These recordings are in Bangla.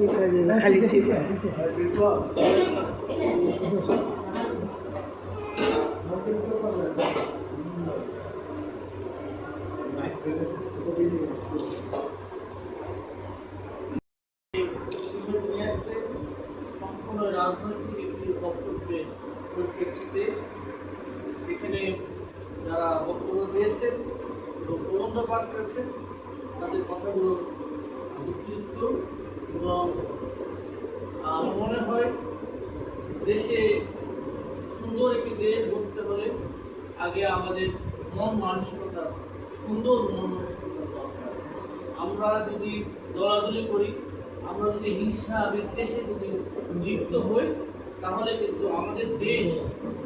খালি চিপা রাজনৈতিক একটি বক্তব্যের এখানে যারা বক্তব্য দিয়েছেন এবং প্রবন্ধ পাঠ করেছেন তাদের কথাগুলো যুক্তিযুক্ত এবং আমার মনে হয় দেশে সুন্দর একটি দেশ গড়তে হলে আগে আমাদের মন মানসিকতা, সুন্দর মন মানসিকতা আমরা যদি দলাদলি করি, আমরা যদি হিংসা বিদ্বেষে যদি লিপ্ত হই, তাহলে কিন্তু আমাদের দেশ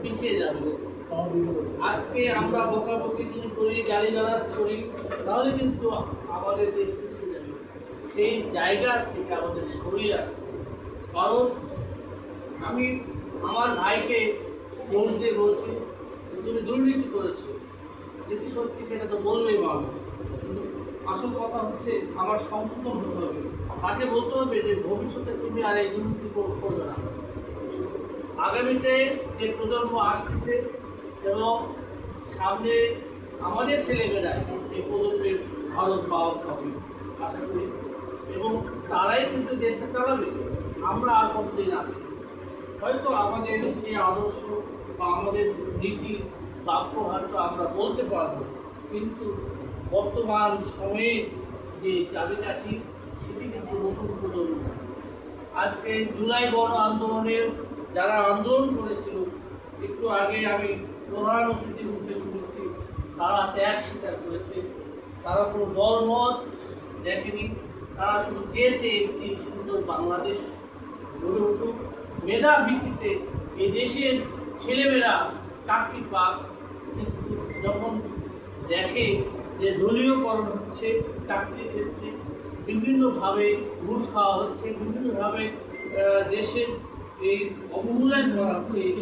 পিছিয়ে যাবে। আজকে আমরা বকাবকি যদি করি, গালিগালাজ করি, তাহলে কিন্তু আমাদের দেশ পিছিয়ে যাবে। সেই জায়গা থেকে আমাদের শরীর আসতে হবে। কারণ আমি আমার ভাইকে দোষ দিয়ে বলছি, যে তুমি দুর্নীতি করেছ। যেটি সত্যি সেটা তো বলবেই মানুষ আসল কথা হচ্ছে, আমার সংশোধন হতে হবে। তাকে বলতে হবে যে ভবিষ্যতে তুমি আর এই দুর্নীতি কর- করবে না। আগামীতে যে প্রজন্ম আসতেছে এবং সামনে আমাদের ছেলেমেয়েরা এই প্রজন্মের ভারত পাওয়া হবে আশা করি এবং তারাই কিন্তু দেশটা চালাবে। আমরা আর কতদিন আছি? হয়তো আমাদের সেই আদর্শ বা আমাদের নীতি বাক্য হয়তো আমরা বলতে পারব, কিন্তু বর্তমান সময়ে যে চাবিকাঠি, সেটি কিন্তু নতুন প্রজন্ম। আজকে জুলাই গণ আন্দোলনের যারা আন্দোলন করেছিল, একটু আগে আমি প্রধান অতিথির মুখে শুনেছি, তারা ত্যাগ স্বীকার করেছে। তারা কোনো দলমত দেখেনি। তারা শুধু চেয়েছে একটি সুন্দর বাংলাদেশ গড়ে উঠুক। মেধা ভিত্তিতে এই দেশের ছেলেমেয়েরা চাকরি পাক, কিন্তু যখন দেখে যে দলীয়করণ হচ্ছে, চাকরির ক্ষেত্রে বিভিন্নভাবে ঘুষ খাওয়া হচ্ছে, বিভিন্নভাবে দেশের এই অবমূল্যায়ন করা হচ্ছে এই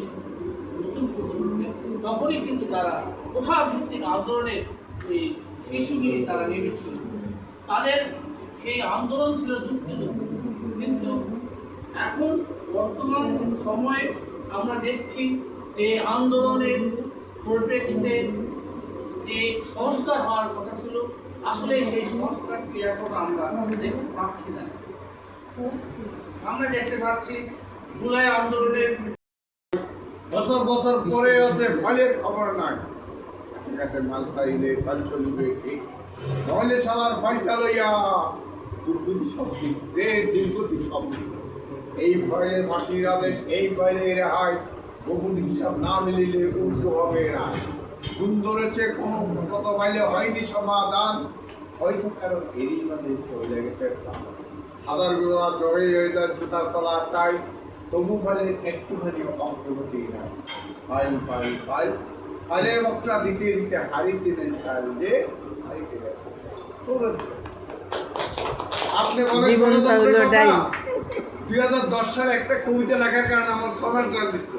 নতুন প্রজন্মকে, তখনই কিন্তু তারা কোঠা ভিত্তিক আন্দোলনের এই শিশুগুলি তারা নেমেছিল। তাদের সেই আন্দোলন ছিল যুক্তিযুক্ত। কিন্তু এখন বর্তমান সময়ে আমরা দেখছি যে আন্দোলনের পরিপ্রেক্ষিতে যে সংস্কার হওয়ার কথা ছিল, আসলে সেই সংস্কারটি এখন আমরা দেখতে পাচ্ছি না। আমরা দেখতে পাচ্ছি জুলাই আন্দোলনের বছর বছর পরে আছে ফলের খবর নাই। ঠিক আছে, মাল চাইলে ফল চলিবে, ঠিক। নইলে সালার ফলটা লইয়া দুর্গতি সব ঠিক রে দুর্গতি সব ঠিক এই ভয়ের মাসির আদেশ, এই ভয়ে রেহাই বহুল হিসাব না মিলিলে উল্টো হবে না সুন্দরেছে কোনো কত বাইলে হয়নি সমাধান। হয়তো কারণ এরই মানে চলে গেছে হাজার গুণা জয়ে হয়ে জুতার তলার টাই তবু ফলে একটুখানি অগ্রগতি নাই। ফাইল ফাইল ফাইল ফাইলের বক্তা দিতে দিতে হারিতে নেন সাল যে হারিতে গেছে জীবন পাগল ডাই। দুই হাজার দশ সালে একটা কবিতা লেখার কারণে আমার সোনার দল দিচ্ছে